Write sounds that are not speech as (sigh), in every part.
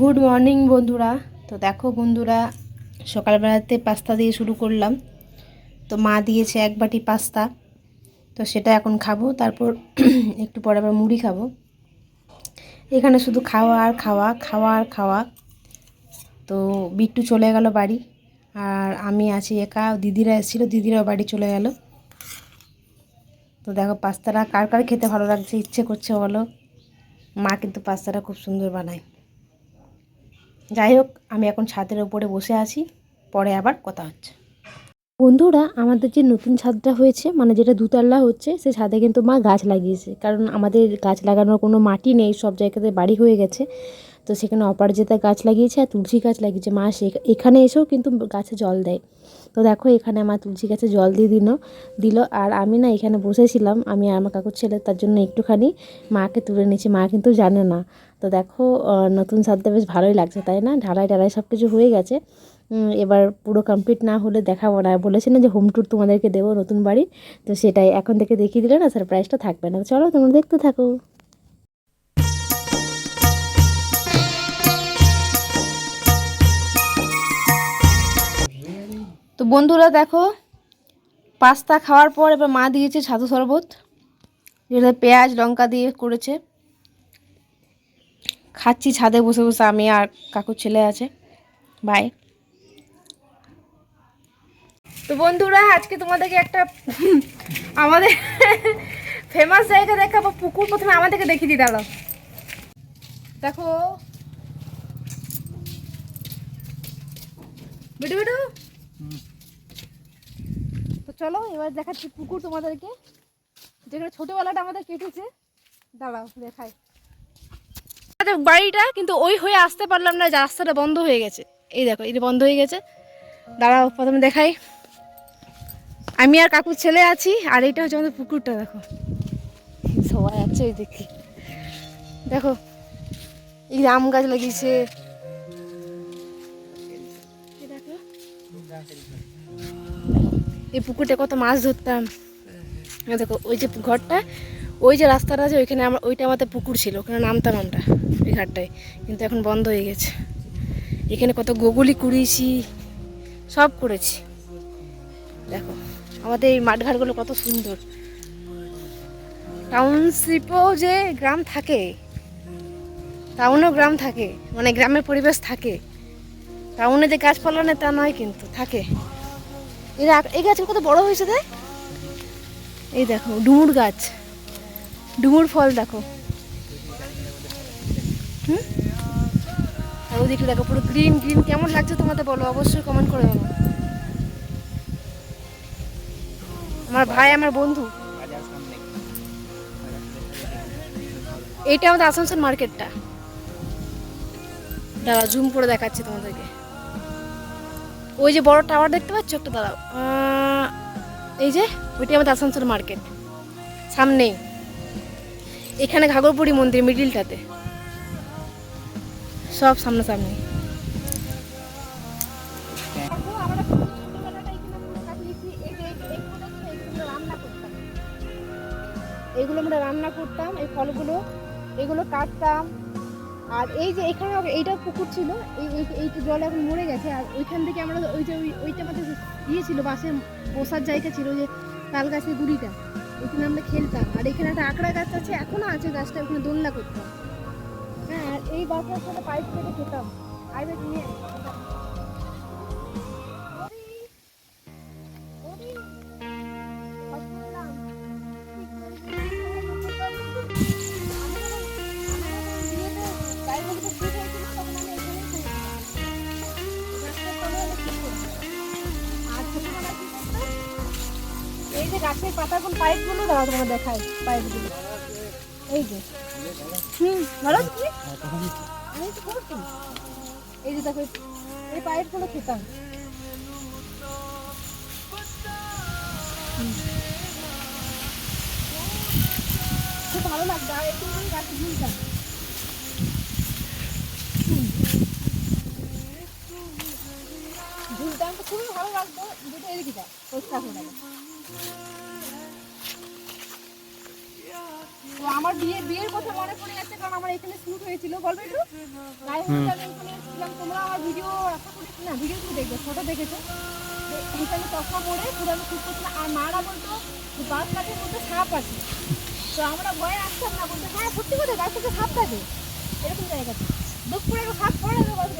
Good morning বন্ধুরা। তো দেখো বন্ধুরা, সকালবেলাতে পাস্তা দিয়ে শুরু করলাম। তো মা দিয়েছে এক বাটি পাস্তা। তো সেটা এখন খাব, তারপর (clears throat) একটু পরে আবার মুড়ি খাব। এখানে শুধু খাওয়া আর খাওয়া খাওয়া আর খাওয়া। তো বিট্টু চলে গেল বাড়ি, আর আমি আছি একা, দিদিরা এসেছিল, দিদিরাও বাড়ি চলে গেল। তো দেখো পাস্তাটা কার কার খেতে ভালো লাগছে, ইচ্ছে করছে বলো। মা কিন্তু পাস্তাটা খুব সুন্দর বানায়। যাই হোক আমি এখন ছাদের উপরে বসে আছি। পরে আবার কথা হচ্ছে। বন্ধুরা, আমাদের যে নতুন ছাদটা হয়েছে মানে যেটা দুতলা হচ্ছে সেই ছাদে কিন্তু মা গাছ লাগিয়েছে। কারণ আমাদের গাছ লাগানোর কোনো মাটি নেই, সব জায়গাতে বাড়ি হয়ে গেছে। তো সেখানে অপরাজিতা গাছ লাগিয়েছে আর তুলসী গাছ লাগিয়েছে। মা সে এখানে এসেও কিন্তু গাছে জল দেয়। তো দেখো এখানে আমার তুলসী গাছে জল দিয়ে দিল দিল। আর আমি না এখানে বসেছিলাম, আমি আর আমার কাকুর ছেলে, তার জন্য একটুখানি মাকে তুলে নিয়েছি। মা কিন্তু জানে না। তো দেখো নতুন ছাদটা বেশ ভালোই লাগছে, তাই না? ঢালাই ঢালাই সব কিছু হয়ে গেছে। এবার পুরো কমপ্লিট না হলে দেখাবো না। বলেছে না যে হোম ট্যুর তোমাদেরকে দেবো নতুন বাড়ি। তো সেটাই এখন থেকে দেখিয়ে দিলে না সারপ্রাইজটা থাকবে না। চলো তোমরা দেখতে থাকো। তো বন্ধুরা দেখো, পাস্তা খাওয়ার পর এবার মা দিয়েছে ছাতু শরবত, যেটা পেঁয়াজ লঙ্কা দিয়ে করেছে। খাচ্ছি ছাদে বসে বসে, আমি আর কাকুর ছেলে আছে। বাই তো বন্ধুরা, আজকে তোমাদেরকে একটা, আমাদের ফেমাস জায়গা দেখাবো, পুকুর প্রথমে আমাদেরকে দেখিয়ে দিই, দাঁড়াও। দেখো। বিটু বিটু। চলো, এবার দেখাচ্ছি পুকুর তোমাদেরকে। যেখানে ছোটবেলাটা আমাদের কেটেছে। দাঁড়াও, দেখাই। আমাদের বাড়িটা কিন্তু ওই হয়ে আসতে পারলাম না, রাস্তাটা বন্ধ হয়ে গেছে। এই দেখো, এটা বন্ধ হয়ে গেছে। দাঁড়াও, প্রথমে দেখাই। আমি আর কাকুর ছেলে আছি, আর এইটা হচ্ছে আমাদের পুকুরটা, দেখো। সবাই আছে ওই দেখি দেখো, এই আম গাছ লাগিয়েছে। এই পুকুরটা কত মাছ ধরতাম। দেখো, ওই যে ঘরটা, ওই যে রাস্তাটা আছে ওইখানে আমার, ওইটা আমাদের পুকুর ছিল, ওখানে নামতাম আমরা ওই ঘাটটায়, কিন্তু এখন বন্ধ হয়ে গেছে। এখানে কত গোগুলি কুড়িয়েছি, সব করেছি। দেখো, আমাদের এই মাঠঘাটগুলো কত সুন্দর। টাউনশিপও যে গ্রাম থাকে টাউনও গ্রাম থাকে মানে গ্রামের পরিবেশ থাকে। টাউনে যে গাছপালা নেই তা নয় কিন্তু, থাকে। এরা এই গাছ কত বড় হয়েছে দেখ। এই দেখো, ডুমুর গাছ। ডুমুর ফল দেখো। হুম? আর ওদিকে দেখো পুরো গ্রিন গ্রিন। কেমন লাগছে তোমাদের বলো? অবশ্যই কমেন্ট করে দেবো আমার ভাই, আমার বন্ধু। এইটা আমাদের আসানসোল মার্কেটটা। দাঁড়া জুম করে দেখাচ্ছি তোমাদেরকে। ওই যে বড় টাওয়ার দেখতে পাচ্ছ? একটা দাঁড়াও। এই যে, ওইটা আমাদের আসানসোল মার্কেট। সামনেই। এখানে ঘাগরপুরি মন্দির, মিডিলটাতে। সব সামনাসামনি। এগুলো আমরা রান্না করতাম, এই ফলগুলো। এগুলো কাটতাম। আর এই যে এখানে এইটা পুকুর ছিল। এই, এই- জল এখন মরে গেছে। আর ওইখান থেকে আমরা ওই যে ওই- ওইটা আমাদের ইয়ে ছিল বাসের জায়গা ছিল যে তাল গাছের গুড়িটা। ওইখানে আমরা খেলতাম। আর এখানে একটা আঁকড়া গাছ আছে, এখনও আছে গাছটা, ওখানে দোলনা করতাম। হ্যাঁ আর এই বাসার সাথে পাইপ থেকে খেতাম। আইবে নিয়ে এই যে গাছের পাতাগুলো পাইপগুলো দাও তোমার দেখায় পাইপগুলো। এই যে। হুম ভালো আছে আমি তো করছি এই যে দেখো, এই পাইপগুলো খেতাম। খুব ভালো লাগতো আর একটু গাছে ঝুলতাম ঝুলতাম তো খুবই ভালো লাগতো দুটো এদিকে যা পরিষ্কার হয়ে গেল তো আমার বিয়ে বিয়ের কথা মনে পড়ে যাচ্ছে কারণ আমার এখানে শুট হয়েছিল। বলবে একটু? আমি এসেছিলাম তোমরা আমার ভিডিও আশা করি না ভিডিও তো দেখবে দেখেছ? এখানে চশমা পরে পুরো আমি শুট করছিলাম আর মারা বলতো গাছ কাঠের মধ্যে সাপ আছে। তো আমরা ভয়ে আসতাম না বলতে হ্যাঁ সত্যি কথা গাছ থেকে সাপ থাকে। এরকম জায়গাতে দুপুরে সাপ পড়ে গেল বাস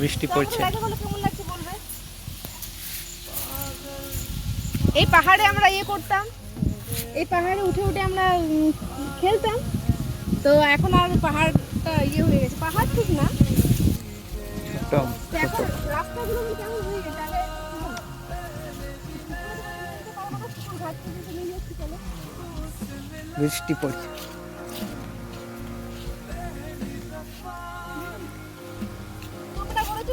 বৃষ্টি পড়ছে। কেমন লাগছে বলবে এই পাহাড়ে আমরা ইয়ে করতাম। এই পাহাড়ে উঠে উঠে আমরা খেলতাম। তো এখন আর পাহাড়টা ইয়ে হয়ে গেছে। পাহাড় ঠিক না। এখন রাস্তাগুলো কেমন হয়ে গেছে? আগে বৃষ্টি পড়ছে।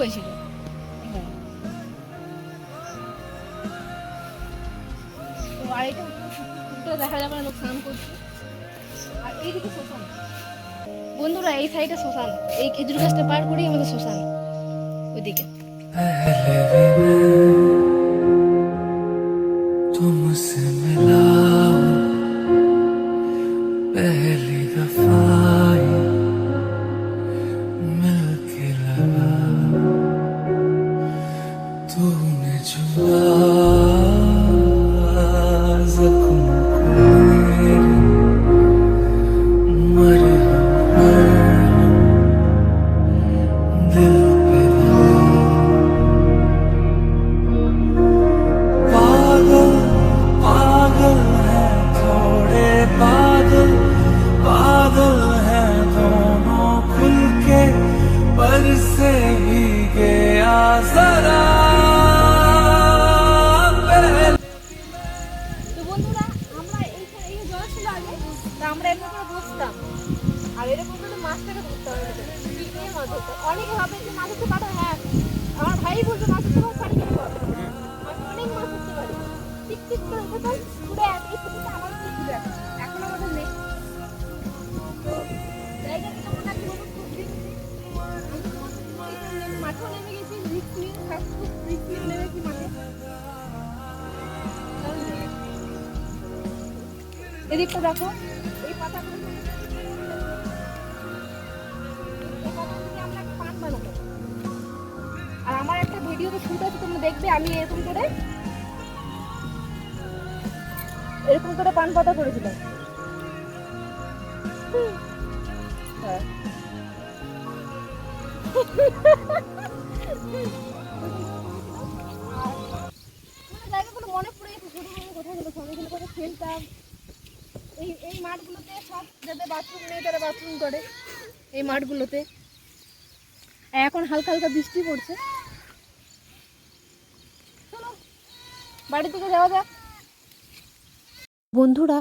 হয়েছিল তো আর এটা পুকুরটা দেখা যাবে না লোক স্নান করছে আর এইদিকে শ্মশান বন্ধুরা এই সাইডে শ্মশান এই খেজুর গাছটা পার করেই আমাদের শ্মশান ওইদিকে पहले भी मैं तुमसे मिला हूँ पहली दफा ये मिलके लगा মাছটাকে ধরতাম এরকম। ছিপ দিয়ে মাছ ধরতাম অনেকে ভাবে ধরতে পারো হ্যাঁ আমার ভাই বলছে মাছ ধরতে পারো অনেক মাছ ধরতে পারি। করে উঠেতাম ঘুরে এক এই পুকুরটা নেই। তো জায়গাটা কেমন লাগছে খুব তো মাঠেও রিস্ক নিয়ে খুব রিস্ক নিয়ে এদিকটা দেখো ভিডিওতে শুট আছে, তোমরা দেখবে, আমি এরকম করে এরকম করে পান পাতা করেছিলাম। হ্যাঁ। মানে জায়গাগুলো মনে পড়ে কোথায় কোথায় খেলতাম। এই এই মাঠগুলোতে সব বাথরুম তারা বাথরুম করে, এই মাঠগুলোতে। এখন হালকা হালকা বৃষ্টি পড়ছে। বাড়ি থেকে যাওয়া যাক। বন্ধুরা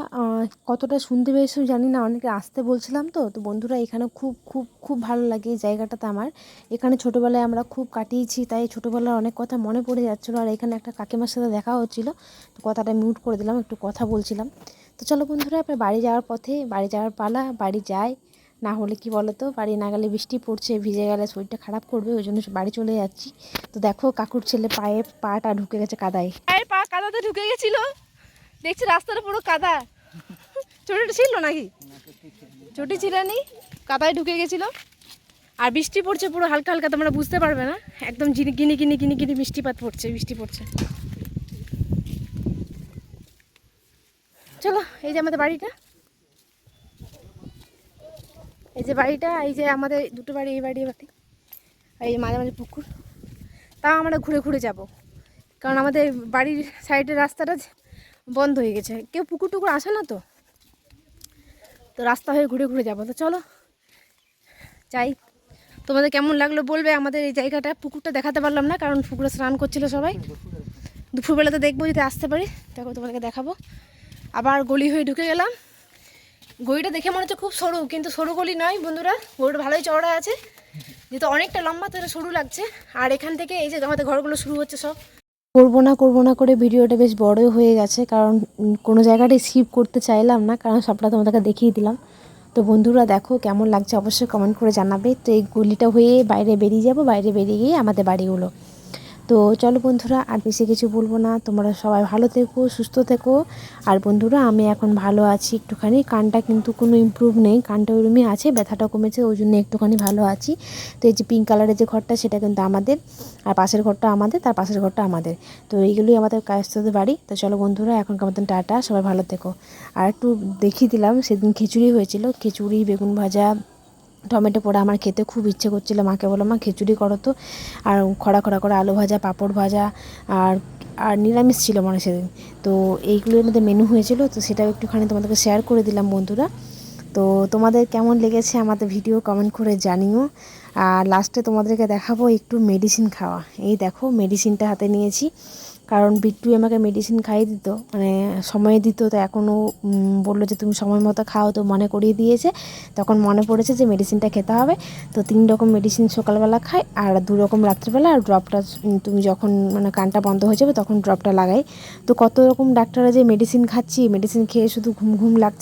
কতটা শুনতে পেয়েছ জানি না, অনেকে আসতে বলছিলাম তো তো বন্ধুরা এখানে খুব খুব খুব ভালো লাগে এই জায়গাটাতে আমার। এখানে ছোটোবেলায় আমরা খুব কাটিয়েছি, তাই ছোটোবেলার অনেক কথা মনে পড়ে যাচ্ছিল, আর এখানে একটা কাকিমার সাথে দেখা হচ্ছিল, তো কথাটা মিউট করে দিলাম, একটু কথা বলছিলাম। তো চলো বন্ধুরা আপনার বাড়ি যাওয়ার পথে, বাড়ি যাওয়ার পালা, বাড়ি যাই। না হলে কি বলো তো বাড়ি না গেলে বৃষ্টি পড়ছে, ভিজে গেলে শরীরটা খারাপ করবে, ওই জন্য বাড়ি চলে যাচ্ছি। তো দেখো, কাকুর ছেলে পায়ে পাটা ঢুকে গেছে কাদায়। পায়ের পা কাদাতে ঢুকে গেছিল। দেখছি রাস্তাটা পুরো কাদা। চটিটা ছিল নাকি? চটি ছিল নি, কাদায় ঢুকে গেছিল। আর বৃষ্টি পড়ছে পুরো হালকা হালকা, তোমরা বুঝতে পারবে না। একদম জিনি কিনি কিনি কিনি কিনি বৃষ্টিপাত পড়ছে, বৃষ্টি পড়ছে। চলো, এই যে আমাদের বাড়িটা। এই যে বাড়িটা, এই যে আমাদের দুটো বাড়ি, এই বাড়ি বাড়ি, আর এই মাঝে মাঝে পুকুর। তাও আমরা ঘুরে ঘুরে যাব। কারণ আমাদের বাড়ির সাইডের রাস্তাটা বন্ধ হয়ে গেছে। কেউ পুকুর টুকুর আসে না তো? তো রাস্তা হয়ে ঘুরে ঘুরে যাব। তো চলো, যাই। তোমাদের কেমন লাগল বলবে? আমাদের এই জায়গাটা, পুকুরটা দেখাতে পারলাম না, কারণ পুকুরে স্নান করছিল সবাই। দুপুরবেলাতে দেখব যদি আসতে পারি। দেখো তোমাদেরকে দেখাবো। আবার গলি হয়ে ঢুকে গেলাম। গলিটা দেখে মনে হচ্ছে খুব সরু, কিন্তু সরু গলি নয় বন্ধুরা। গলিটা ভালোই চওড়া আছে। যেহেতু অনেকটা লম্বা, তাহলে সরু লাগছে। আর এখান থেকে এই যে আমাদের ঘরগুলো শুরু হচ্ছে সব। করব না করব না করে ভিডিওটা বেশ বড়ই হয়ে গেছে, কারণ কোনো জায়গাটাই স্কিপ করতে চাইলাম না, কারণ সবটা তোমাদেরকে দেখিয়ে দিলাম। তো বন্ধুরা দেখো কেমন লাগছে, অবশ্যই কমেন্ট করে জানাবে। তো এই গলিটা হয়ে বাইরে বেরিয়ে যাব, বাইরে বেরিয়ে গিয়ে আমাদের বাড়িগুলো। তো চলো বন্ধুরা, আর বেশি কিছু বলব না। তোমরা সবাই ভালো থেকো, সুস্থ থেকো। আর বন্ধুরা, আমি এখন ভালো আছি একটুখানি। কানটা কিন্তু কোনো ইমপ্রুভ নেই। কানটা ওরমই আছে ব্যথাটা কমেছে, ওই জন্য একটুখানি ভালো আছি। তো এই যে পিঙ্ক কালারের যে ঘরটা, সেটা কিন্তু আমাদের। আর পাশের ঘরটা আমাদের, তার পাশের ঘরটা আমাদের। তো এইগুলোই আমাদের কায়স্থদের বাড়ি। তো চলো বন্ধুরা, এখনকার মতন টাটা, সবাই ভালো থেকো। আর একটু দেখিয়ে দিলাম, সেদিন খিচুড়ি হয়েছিল। খিচুড়ি, বেগুন ভাজা টমেটো পোড়া আমার খেতে খুব ইচ্ছে করছিল। মাকে বলো মা, খিচুড়ি করো তো। আর খরা খরা করে আলু ভাজা, পাঁপড় ভাজা আর আর নিরামিষ ছিল মানে সেদিন। তো এইগুলোর মধ্যে মেনু হয়েছিল, তো সেটাও একটুখানি তোমাদেরকে শেয়ার করে দিলাম বন্ধুরা। তো তোমাদের কেমন লেগেছে আমাদের ভিডিও কমেন্ট করে জানিও। আর লাস্টে তোমাদেরকে দেখাবো একটু মেডিসিন খাওয়া। এই দেখো মেডিসিনটা হাতে নিয়েছি। কারণ বিট্টু আমাকে মেডিসিন খাইয়ে দিত মানে সময় দিত, তো এখনও বলল যে তুমি সময় মতো খাও তো মনে করিয়ে দিয়েছে। তখন মনে পড়েছে যে মেডিসিনটা খেতে হবে, তো তিন রকম মেডিসিন সকালবেলা খায় আর দু রকম রাত্রিবেলা আর ড্রপটা তুমি যখন মানে কানটা বন্ধ হয়ে যাবে তখন ড্রপটা লাগাই। তো কত রকম ডাক্তাররা যে মেডিসিন খাচ্ছি মেডিসিন খেয়ে শুধু ঘুম ঘুম লাগছে।